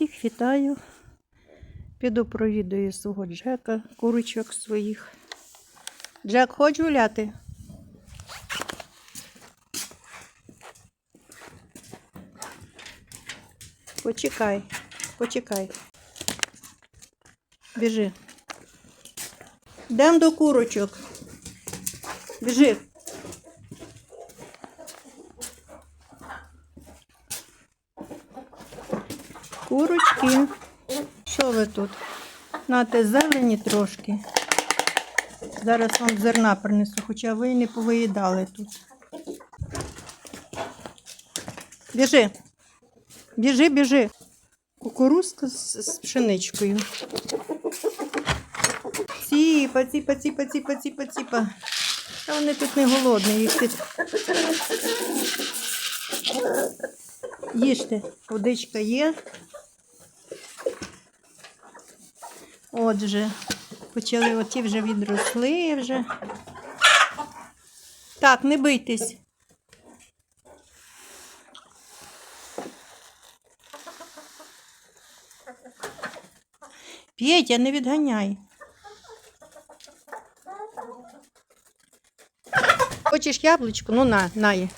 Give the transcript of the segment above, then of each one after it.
Всіх вітаю. Піду провідую свого Джека, курочок своїх. Джек, хочеш гуляти? Почекай, почекай. Біжи. Йдемо до курочок. Біжи. Курочки. Що ви тут? Нате зелені трошки. Зараз вам зерна принесу, хоча ви і не повиїдали тут. Біжи. Біжи, біжи. Кукурузка з, з пшеничкою. Ціпа, ціпа, ціпа, ціпа, ціпа, ціпа. Та вони тут не голодні. Їх тут... Їжте, водичка є. Отже, почали оті вже відросли вже. Так, не бийтесь. П'єтя, не відганяй. Хочеш яблучко? Ну на, на є.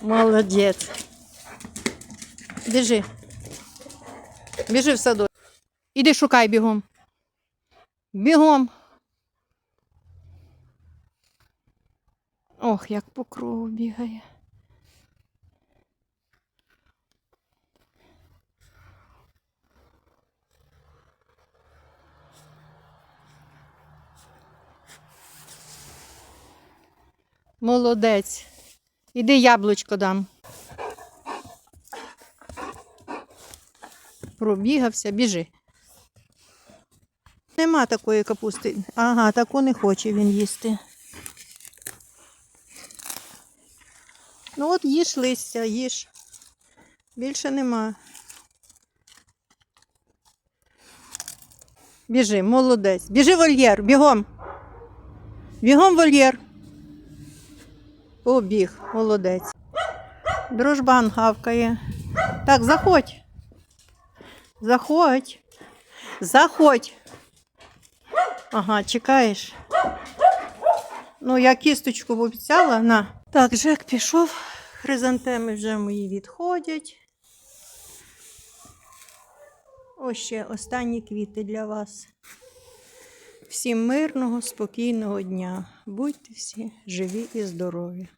Молодець. Біжи. Біжи в садок. Іди шукай бігом. Бігом. Ох, як по кругу бігає. Молодець. Іди яблучко дам. Пробігався, біжи. Нема такої капусти. Ага, таку не хоче він їсти. Ну от їж листя, їж. Більше нема. Біжи, молодець. Біжи вольєр, бігом. Бігом вольєр. Побіг, молодець. Дружбан гавкає. Так, заходь. Заходь. Заходь. Ага, чекаєш. Ну, я кісточку обіцяла, на. Так, Жек пішов. Хризантеми вже мої відходять. Ось ще останні квіти для вас. Всім мирного, спокійного дня. Будьте всі живі і здорові.